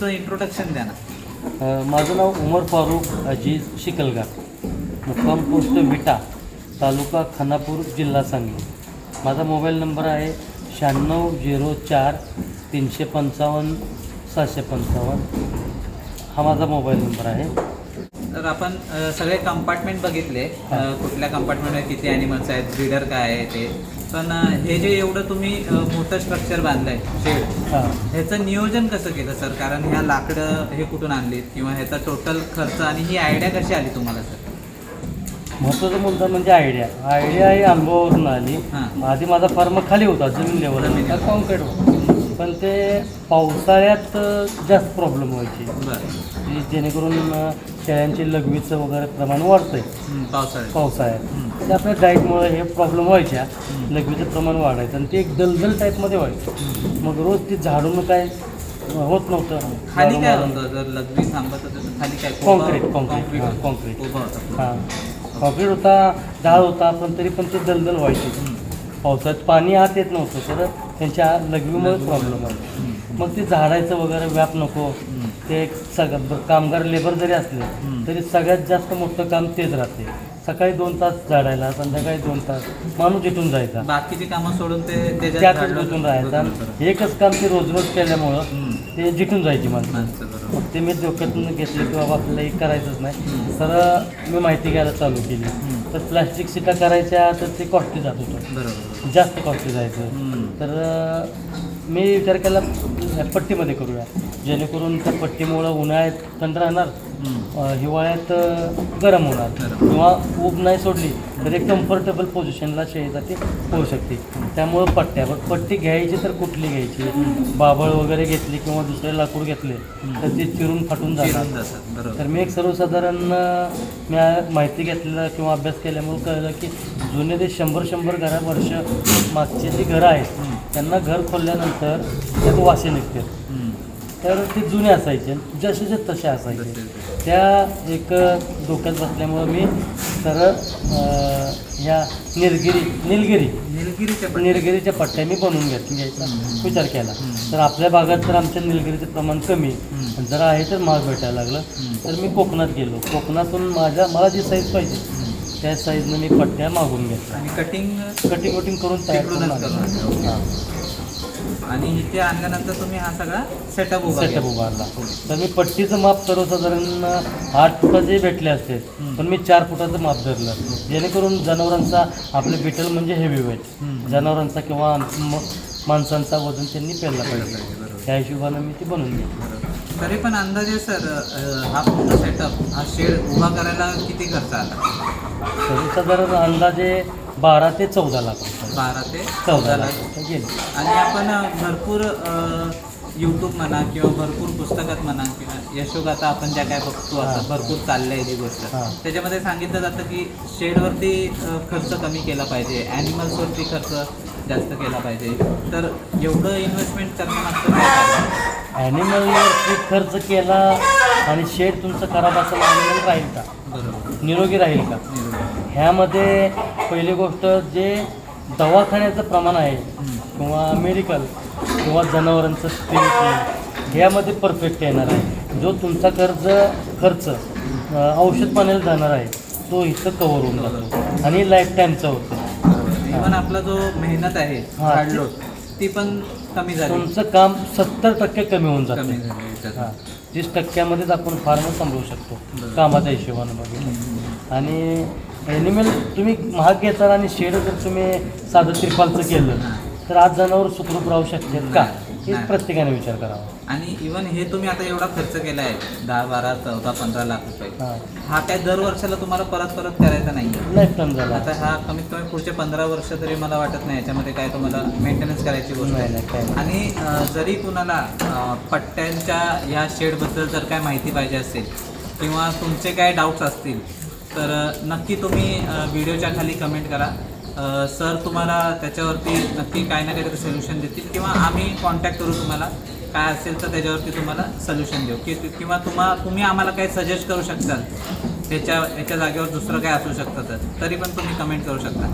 तुमचं इंट्रोडक्शन द्या ना. अ, माझं नाव उमर फारूक अजीज शिकलगार मुक्काम पोस्ट विटा तालुका खानापूर जिल्हा सांगली. माझा मोबाईल नंबर आहे शहाण्णव झिरो चार तीनशे पंचावन्न सहाशे पंचावन्न. हा माझा मोबाईल नंबर आहे. तर आपण सगळे कंपार्टमेंट बघितले. कुठल्या कंपार्टमेंटमध्ये किती ॲनिमल्स आहेत ब्रीडर काय आहे ते. पण हे जे एवढं तुम्ही मोठं स्ट्रक्चर बांधलंय शेड ह्याचं नियोजन कसं केलं सर? कारण ह्या लाकडं हे कुठून आणलीत? किंवा ह्याचा टोटल खर्च आणि ही आयडिया कशी आली तुम्हाला सर? महत्त्वाचा मुद्दा म्हणजे आयडिया आयडिया ही अनुभवावरून आली. हां. आधी माझा फार्म खाली होता जमीन लेवल. कॉन्क्रीट होता. पण ते पावसाळ्यात जास्त प्रॉब्लेम व्हायचे. जेणेकरून शेळ्यांची लघवीचं वगैरे प्रमाण वाढतंय. पावसाळ्यात. पावसाळ्यात. ते आपल्या डाईटमुळे हे प्रॉब्लेम व्हायच्या. लघवीचं प्रमाण वाढायचं आणि ते एक दलदल टाईपमध्ये व्हायचं. मग रोज ती झाडून काय होत नव्हतं. खाली काय वारंवार. होतं? जर लघवी थांबत खाली काय Concrete, concrete, concrete हां, कॉन्क्रीट होता. झाड होता पण तरी पण ते दलदल व्हायची. पावसात पाणी आत येत नव्हतं तर त्यांच्या लघवीमुळे प्रॉब्लेम आला हं. मग ते झाडायचं वगैरे व्याप नको. ते सगळं कामगार लेबर जरी असले. तरी सगळ्यात जास्त मोठं काम तेच राहते सकाळी दोन तास झाडायला संध्याकाळी दोन तास माणूस इथून जायचा बाकीची कामं सोडून ते त्याच्यात होतं. राहायचा एकच काम ते रोज रोज केल्यामुळं. ते जिथून जायची माणसं मग ते मी डोक्यातून घेतलं की बाबा आपल्याला हे करायचंच नाही. तर मी माहिती घ्यायला चालू केली. तर प्लॅस्टिक सीटा करायच्या तर ते कॉस्टली जात होतं जास्त कॉस्टली जायचं. तर मी विचार केला पट्टीमध्ये करूया. जेणेकरून त्या पट्टीमुळं उन्हाळ्यात थंड राहणार. अं, हिवाळ्यात अं, गरम होणार. किंवा ऊब नाही सोडली तर एक कम्फर्टेबल पोझिशनला शेळीसाठी होऊ शकते. त्यामुळं पट्ट्या पण पट्टी घ्यायची तर कुठली घ्यायची? बाबळ वगैरे घेतली किंवा दुसरे लाकूड घेतले तर ते चिरून फाटून जाणार. तर मी एक सर्वसाधारण अं, मी आ- माहिती घेतलेलं किंवा अभ्यास केल्यामुळे कळलं की जुने ते शंभर शंभर घरा वर्ष मागचे जी घरं आहेत. त्यांना घर खोलल्यानंतर त्यात वासे निघते. तर ते जुने असायचे जसेचे तसे असायचे. त्या एक डोक्यात बसल्यामुळं मी सरळ अं, ह्या निलगिरी निलगिरी निलगिरीच्या पण निलगिरीच्या पट्ट्या मी बनवून घेत घ्यायचा. विचार केला. तर आपल्या भागात तर आमच्या निलगिरीचं प्रमाण कमी जरा आहे तर महाग भेटायला लागलं. तर तर मी कोकणात गेलो कोकणातून माझ्या मला जी साईज पाहिजे त्या साईजनं मी पट्ट्या मागून घेतल्या आणि कटिंग कटिंग वटिंग करून तयार करून तिकडूनच आणल्या. आणि इथे आणल्यानंतर तुम्ही हा सगळा सेटअप उभा सेटअप केला. उभारला तर मी पट्टीचं माप सर्वसाधारण आठ फुटाचे भेटले असते हम्म. पण मी चार फुटाचं माप धरलं जेणेकरून जनावरांचा आपले बिटल म्हणजे हेवी वेट हम्म. जनावरांचा किंवा म- माणसांचा वजन त्यांनी पेलला पाहिजे बरोबर. त्या हिशोबानं मी ती बनवून घेतली बरोबर. तरी पण अंदाजे सर हा पूर्ण सेटअप हा शेड उभा करायला किती खर्च आला सर्वसाधारण अंदाजे बारा ते चौदा लाख रुपये. बारा ते चौदा लाख लाख रुपये गेले आणि आपण भरपूर यूट्यूब म्हणा किंवा भरपूर पुस्तकात म्हणा किंवा यशोगाथा आपण ज्या काय बघतो आता. भरपूर चाललंय ही गोष्ट हां. त्याच्यामध्ये सांगितलं जातं की शेडवरती अ, खर्च कमी केला पाहिजे ॲनिमल्सवरती खर्च जास्त केला पाहिजे तर एवढं इन्व्हेस्टमेंट करण्यामागचं काय कारण ॲनिमलवरती खर्च केला आणि शेड तुमचं खराब असेल ॲनिमल राहील का बरोबर निरोगी राहील का. ह्यामध्ये पहिली गोष्ट जे दवाखान्याचं प्रमाण आहे. किंवा मेडिकल किंवा जनावरांचं ट्रीटमेंट ह्यामध्ये परफेक्ट येणार आहे जो तुमचा कर्ज खर्च औषध पाण्याला जाणार आहे तो इथं कवर होऊन जातो आणि लाईफ टाईमचा होतो इव्हन आपला जो मेहनत आहे हां. झाडलोट ती पण कमी झाली तुमचं काम सत्तर टक्के कमी होऊन कमी जातं झाली. हां तीस टक्क्यामध्येच आपण फार्म सांभाळू शकतो. कामाच्या हिशोबानं बघितलं. आणि ॲनिमल तुम्ही महाग घेताल आणि शेड जर तुम्ही साधं त्रिपालचं केलं. तर आज जनावर सुखरूप राहू शकतात का हे नाही. प्रत्येकाने विचार करावा. आणि इव्हन हे तुम्ही आता एवढा खर्च केला आहे दहा बारा चौदा पंधरा लाख रुपये. हां. काय दर वर्षाला तुम्हाला परत परत करायचा नाही लाईफ टाईम झाला. आता हा कमीत कमी पुढचे पंधरा वर्ष तरी मला वाटत नाही याच्यामध्ये काय तुम्हाला मेंटेनन्स करायची गोष्ट नाही आहे. नाही काय नाही. आणि अ, जरी कुणाला अ, पट्ट्यांच्या या शेडबद्दल जर काय माहिती पाहिजे असेल किंवा तुमचे काय डाऊट्स असतील तर अ, नक्की तुम्ही अ, व्हिडिओच्या खाली कमेंट करा. सर तुम्हाला त्याच्यावरती नक्की काय ना काहीतरी सोल्युशन देतील किंवा आम्ही कॉन्टॅक्ट करू तुम्हाला. काय असेल तर त्याच्यावरती तुम्हाला सोल्युशन देऊ. की किंवा तुम्हा तुम्ही आम्हाला काही सजेस्ट करू शकताल. त्याच्या याच्या जागेवर दुसरं काय असू शकतं तर. तरी पण तुम्ही कमेंट करू शकता.